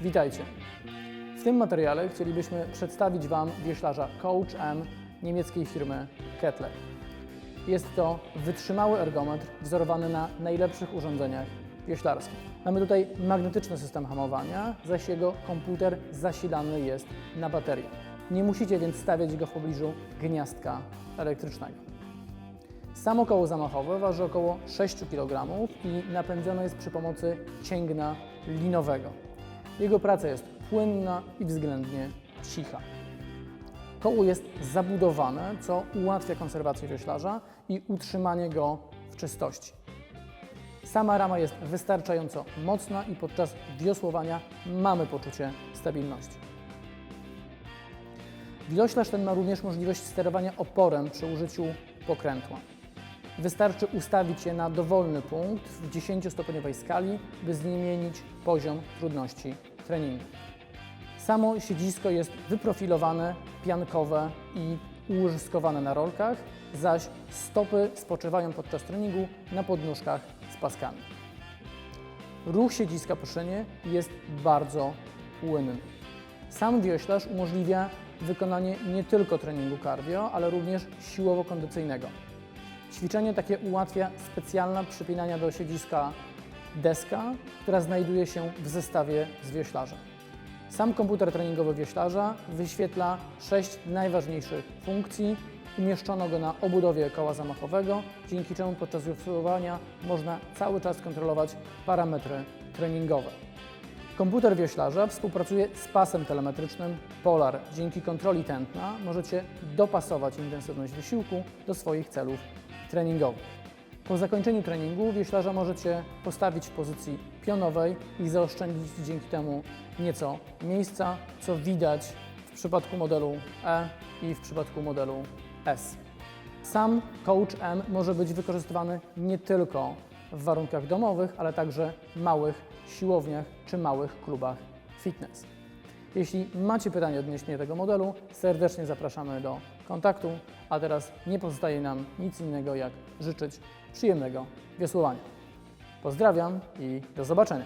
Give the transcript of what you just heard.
Witajcie. W tym materiale chcielibyśmy przedstawić Wam wioślarza Coach M niemieckiej firmy Kettler. Jest to wytrzymały ergometr wzorowany na najlepszych urządzeniach wioślarskich. Mamy tutaj magnetyczny system hamowania, zaś jego komputer zasilany jest na baterię. Nie musicie więc stawiać go w pobliżu gniazdka elektrycznego. Samo koło zamachowe waży około 6 kg i napędzane jest przy pomocy cięgna linowego. Jego praca jest płynna i względnie cicha. Koło jest zabudowane, co ułatwia konserwację wioślarza i utrzymanie go w czystości. Sama rama jest wystarczająco mocna i podczas wiosłowania mamy poczucie stabilności. Wioślarz ten ma również możliwość sterowania oporem przy użyciu pokrętła. Wystarczy ustawić je na dowolny punkt w 10-stopniowej skali, by zmienić poziom trudności treningu. Samo siedzisko jest wyprofilowane, piankowe i ułożyskowane na rolkach, zaś stopy spoczywają podczas treningu na podnóżkach z paskami. Ruch siedziska po szynie jest bardzo płynny. Sam wioślarz umożliwia wykonanie nie tylko treningu cardio, ale również siłowo-kondycyjnego. Ćwiczenie takie ułatwia specjalna przypinania do siedziska deska, która znajduje się w zestawie z wioślarzem. Sam komputer treningowy wioślarza wyświetla sześć najważniejszych funkcji. Umieszczono go na obudowie koła zamachowego, dzięki czemu podczas wiosłowania można cały czas kontrolować parametry treningowe. Komputer wioślarza współpracuje z pasem telemetrycznym Polar. Dzięki kontroli tętna możecie dopasować intensywność wysiłku do swoich celów treningowych. Po zakończeniu treningu wioślarza możecie postawić w pozycji pionowej i zaoszczędzić dzięki temu nieco miejsca, co widać w przypadku modelu E i w przypadku modelu S. Sam Coach M może być wykorzystywany nie tylko w warunkach domowych, ale także małych siłowniach czy małych klubach fitness. Jeśli macie pytania odnośnie tego modelu, serdecznie zapraszamy do kontaktu, a teraz nie pozostaje nam nic innego jak życzyć przyjemnego wiosłowania. Pozdrawiam i do zobaczenia.